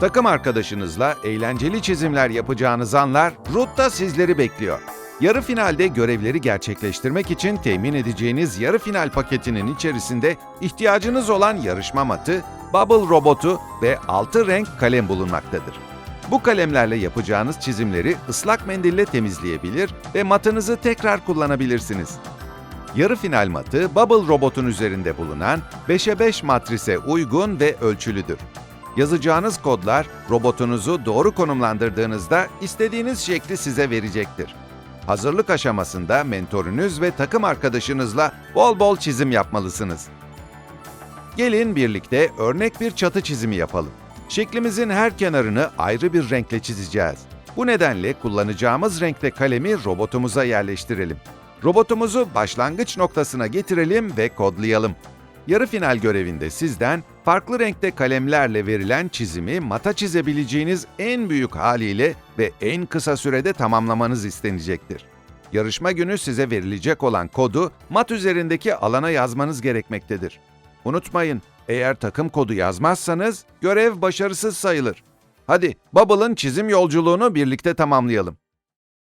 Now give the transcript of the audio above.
Takım arkadaşınızla eğlenceli çizimler yapacağınız anlar RUT'ta sizleri bekliyor. Yarı finalde görevleri gerçekleştirmek için temin edeceğiniz yarı final paketinin içerisinde ihtiyacınız olan yarışma matı, bubble robotu ve 6 renk kalem bulunmaktadır. Bu kalemlerle yapacağınız çizimleri ıslak mendille temizleyebilir ve matınızı tekrar kullanabilirsiniz. Yarı final matı Bubble robotun üzerinde bulunan 5'e 5 matrise uygun ve ölçülüdür. Yazacağınız kodlar robotunuzu doğru konumlandırdığınızda istediğiniz şekli size verecektir. Hazırlık aşamasında mentorunuz ve takım arkadaşınızla bol bol çizim yapmalısınız. Gelin birlikte örnek bir çatı çizimi yapalım. Şeklimizin her kenarını ayrı bir renkle çizeceğiz. Bu nedenle kullanacağımız renkte kalemi robotumuza yerleştirelim. Robotumuzu başlangıç noktasına getirelim ve kodlayalım. Yarı final görevinde sizden farklı renkte kalemlerle verilen çizimi mata çizebileceğiniz en büyük haliyle ve en kısa sürede tamamlamanız istenecektir. Yarışma günü size verilecek olan kodu mat üzerindeki alana yazmanız gerekmektedir. Unutmayın, eğer takım kodu yazmazsanız görev başarısız sayılır. Hadi Bubble'ın çizim yolculuğunu birlikte tamamlayalım.